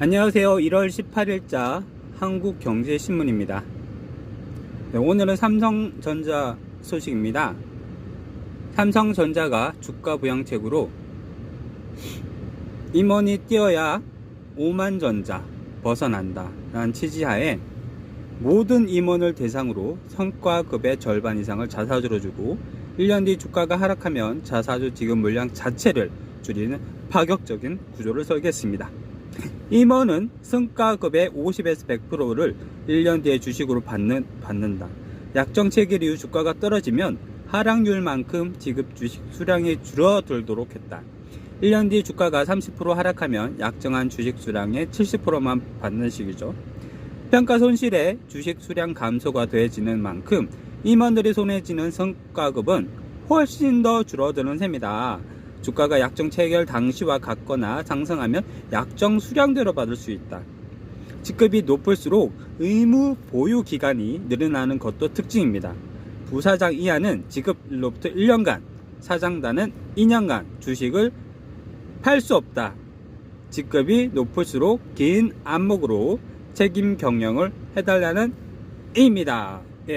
안녕하세요. 1월 18일자 한국경제신문입니다. 네, 오늘은 삼성전자 소식입니다. 삼성전자가 주가 부양책으로 임원이 뛰어야 5만 전자 벗어난다. 라는 취지하에 모든 임원을 대상으로 성과급의 절반 이상을 자사주로 주고 1년 뒤 주가가 하락하면 자사주 지급 물량 자체를 줄이는 파격적인 구조를 설계했습니다. 임원은 성과급의 50에서 100%를 1년 뒤에 주식으로 받는, 받는다. 약정 체결 이후 주가가 떨어지면 하락률만큼 지급 주식 수량이 줄어들도록 했다. 1년 뒤 주가가 30% 하락하면 약정한 주식 수량의 70%만 받는 식이죠. 평가 손실에 주식 수량 감소가 더해지는 만큼 임원들이 손에 쥐는 성과급은 훨씬 더 줄어드는 셈이다. 주가가 약정 체결 당시와 같거나 상승하면 약정 수량대로 받을 수 있다. 직급이 높을수록 의무 보유 기간이 늘어나는 것도 특징입니다. 부사장 이하는 직급로부터 1년간, 사장단은 2년간 주식을 팔 수 없다. 직급이 높을수록 긴 안목으로 책임 경영을 해달라는 의미다.